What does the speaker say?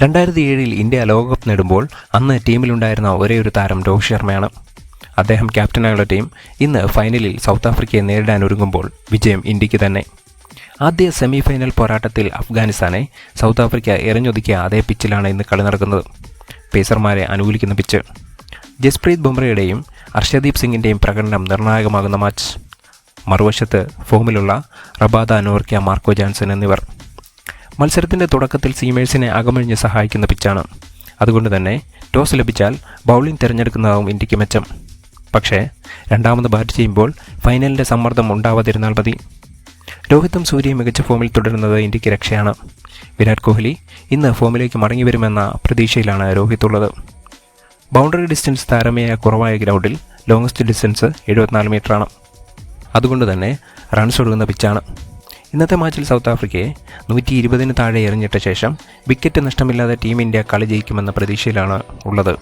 രണ്ടായിരത്തി ഏഴിൽ ഇന്ത്യ ലോകകപ്പ് നേടുമ്പോൾ അന്ന് ടീമിലുണ്ടായിരുന്ന ഒരേ ഒരു താരം രോഹിത് ശർമ്മയാണ്. അദ്ദേഹം ക്യാപ്റ്റനായുള്ള ടീം ഇന്ന് ഫൈനലിൽ സൗത്ത് ആഫ്രിക്കയെ നേരിടാൻ ഒരുങ്ങുമ്പോൾ വിജയം ഇന്ത്യയ്ക്ക് തന്നെ. ആദ്യ സെമി ഫൈനൽ പോരാട്ടത്തിൽ അഫ്ഗാനിസ്ഥാനെ സൗത്ത് ആഫ്രിക്ക എറിഞ്ഞൊതുക്കിയ അതേ പിച്ചിലാണ് ഇന്ന് കളി നടക്കുന്നത്. പേസർമാരെ അനുകൂലിക്കുന്ന പിച്ച്. ജസ്പ്രീത് ബുംറയുടെയും അർഷദീപ് സിംഗിന്റെയും പ്രകടനം നിർണായകമാകുന്ന മാച്ച്. മറുവശത്ത് ഫോമിലുള്ള റബാദ നോർക്ക മാർക്കോ ജാൻസൺ എന്നിവർ മത്സരത്തിന്റെ തുടക്കത്തിൽ സീമേഴ്സിനെ അകമഴിഞ്ഞ് സഹായിക്കുന്ന പിച്ചാണ് അതുകൊണ്ട് തന്നെ ടോസ് ലഭിച്ചാൽ ബൗളിംഗ് തിരഞ്ഞെടുക്കുന്നതാവും ഇന്ത്യയ്ക്ക് മെച്ചം. പക്ഷേ രണ്ടാമത് ബാറ്റ് ചെയ്യുമ്പോൾ ഫൈനലിന്റെ സമ്മർദ്ദം ഉണ്ടാവാതിരുന്നാൽ മതി. രോഹിത്തും സൂര്യയും മികച്ച ഫോമിൽ തുടരുന്നത് ഇന്ത്യയ്ക്ക് രക്ഷയാണ്. വിരാട് കോഹ്ലി ഇന്ന് ഫോമിലേക്ക് മടങ്ങി വരുമെന്ന പ്രതീക്ഷയിലാണ് രോഹിത് ഉള്ളത്. ബൗണ്ടറി ഡിസ്റ്റൻസ് താരമായ കുറവായ ഗ്രൗണ്ടിൽ ലോങ്സ്റ്റ് ഡിസ്റ്റൻസ് എഴുപത്തിനാല് മീറ്ററാണ് അതുകൊണ്ട് തന്നെ റൺസ് ഒഴുകുന്ന പിച്ചാണ് ഇന്നത്തെ മാച്ചിൽ സൗത്ത് ആഫ്രിക്കയെ നൂറ്റി ഇരുപതിന് താഴെ എറിഞ്ഞിട്ട ശേഷം വിക്കറ്റ് നഷ്ടമില്ലാതെ ടീം ഇന്ത്യ കളി ജയിക്കുമെന്ന പ്രതീക്ഷയിലാണ് ഉള്ളത്.